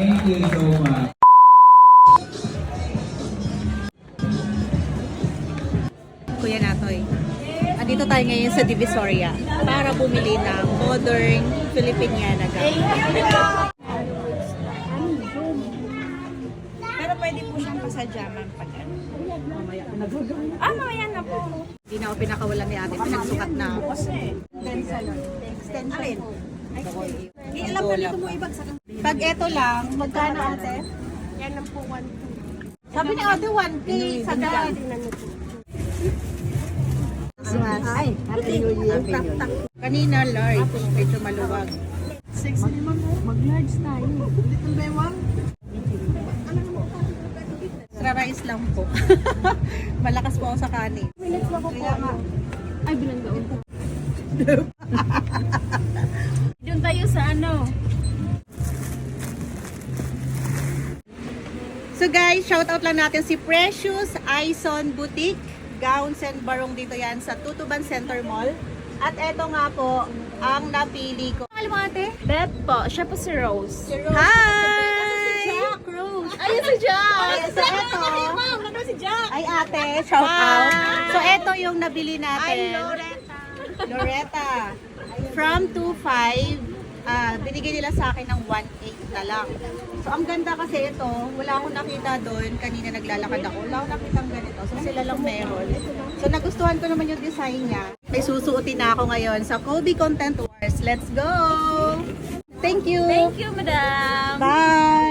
Thank you so much. Kuya Natoy. Andito tayo ngayon sa Divisoria para bumili ng modern Filipiniana gown. Pero pwede po siyang pasadyaman pag ano. Mamaya nagagawin. Ah, mamaya na po. Hindi na ako pinakawalan ni ate. Pinagsukat na ako. Extension. Extension. Ay, Hindi alam ko dito mo ibagsak. Pag ito lang, magkano ate? Yan ang po 1 Sabi ni ate 1K sa gown. Ay, Happy New Year. Kanina large, medyo maluwag. Mag-large tayo. Extra rice lang po. Malakas po ako sa kanin. Minutes na po po. Kaya nga, Ay, bilanggaon. Doon tayo sa ano. So guys, shout out lang natin si Precious Aison Boutique, Gowns and Barong dito yan sa Tutuban Center Mall. At eto nga po, ang napili ko. Alam mo ate? Beth po. Siya po si Rose. Hi! Jack Rose. Ayun si Jack. Ay, so eto, nandun si Jack. ay ate, shout out. So eto yung nabili natin. Loretta. Loretta. From 2.5, ah binigay nila sa akin ng 1.8 na lang. So ang ganda kasi ito, wala akong nakita doon. Kanina naglalakad ako, wala akong nakita ganito. So sila lang meron. So nagustuhan ko naman yung design niya. May susuotin na ako ngayon sa Kobe Content Wars. Let's go! Thank you! Thank you, madam. Bye!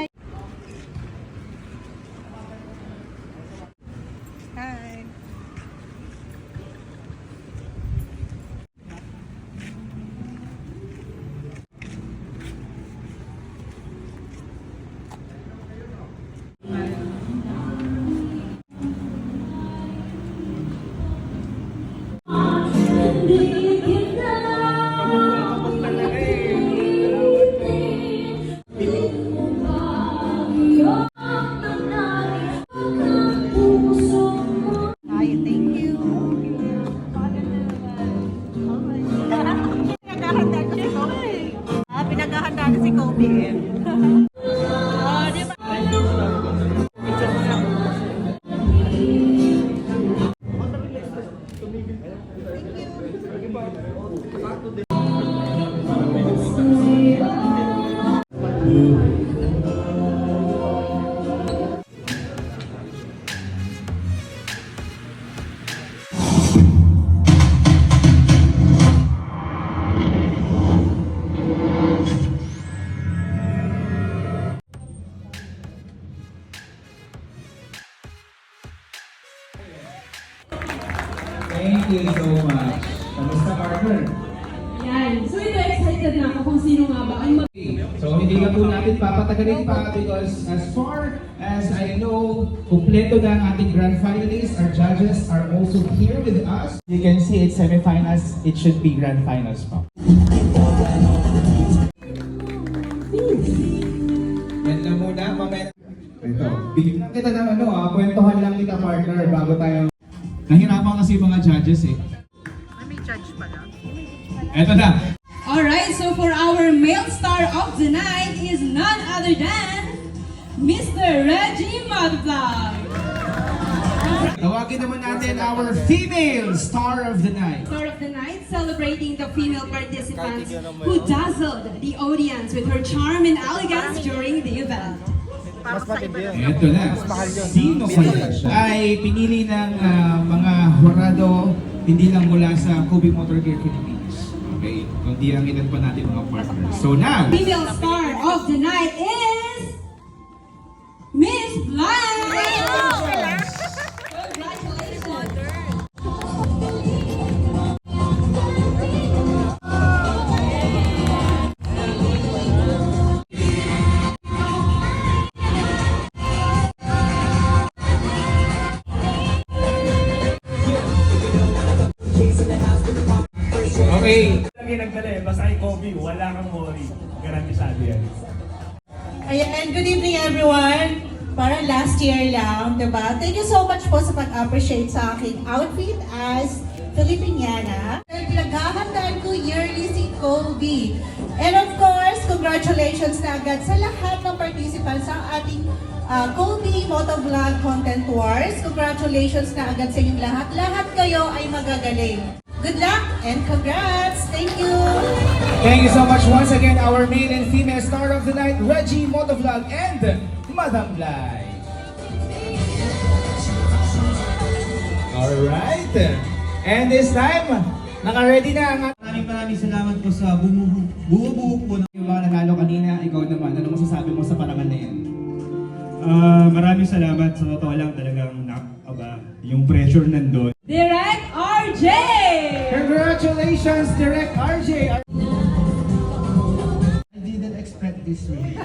Hi, Kamusta partner? Yan. So ito, excited na ako kung sino nga ba ang mag- So hindi na po natin papatagalin pa because as far as I know, kumpleto na ang ating grand finalists. Our judges are also here with us. You can see it's semifinals. It should be grand finals pa. Yan lang muna, mamaya. Ito, bigyan kita ng ano ah, kwentuhan lang kita partner bago tayo. Nahirapan kasi mga judges eh. Eto na, Alright, so for our male star of the night is none other than Mr. Reggie Madvlog. tawagin naman natin our female star of the night. Star of the night, celebrating the female participants who dazzled the audience with her charm and elegance during the event. Sa iba. Ito na. Sino kaya siya? Ay pinili ng ah, mga hurado hindi lang mula sa Kobe Motor Gear Philippines. Ilan pa natin mga partners. So now, Female star of the night is Miss. Congratulations. okay. Garantisado yan. Ayan, good evening everyone. Para last year lang, diba? Thank you so much po sa pag-appreciate sa aking outfit as Filipiniana. Pinaghahandaan ko yearly si Kobe. And of course, congratulations na agad sa lahat ng participants ng ating uh, Kobe Motovlog Content Wars. Congratulations na agad sa inyong lahat. Lahat kayo ay magagaling. Good luck and congrats! Thank you! Thank you so much once again, our main and female star of the night, Reggie Motovlog and Madam Blay. Alright. And this time, naka-ready na ang Maraming maraming salamat po sa bumubu bumubuo po ng yung mga nanalo kanina. Ikaw naman, ano masasabi mo sa parangal na yan? Ah, maraming salamat. Sa totoo lang talagang nakakaba. Yung pressure nandun. This way.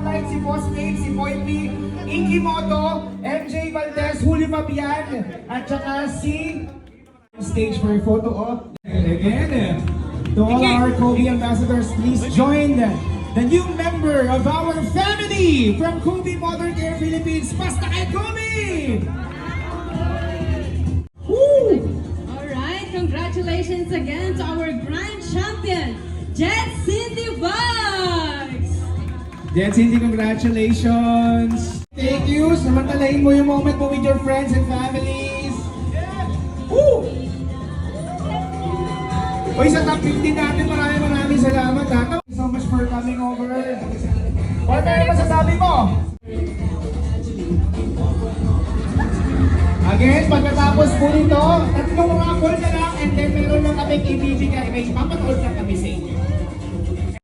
Like si Boss Nate, si Boy P, Inky Moto, MJ Valdez, Julio Fabian, at saka si stage for a photo op. And again, to all our Kobe ambassadors, please join the new member of our family from Kobe Modern Care Philippines, Basta kay Kobe! Woo! Alright, congratulations again to our grand champion, Jet Cindy Bugs! Jen Cindy, congratulations! Thank you! Samantalahin mo yung moment mo with your friends and families! Woo! Uy, sa top 15 natin, maraming maraming salamat ha. Thank you so much for coming over. Partner, ano masasabi mo? Again, pagkatapos po nito, tatlong raffle na lang and then meron lang kami ibibigay. May papanood lang kami sa inyo.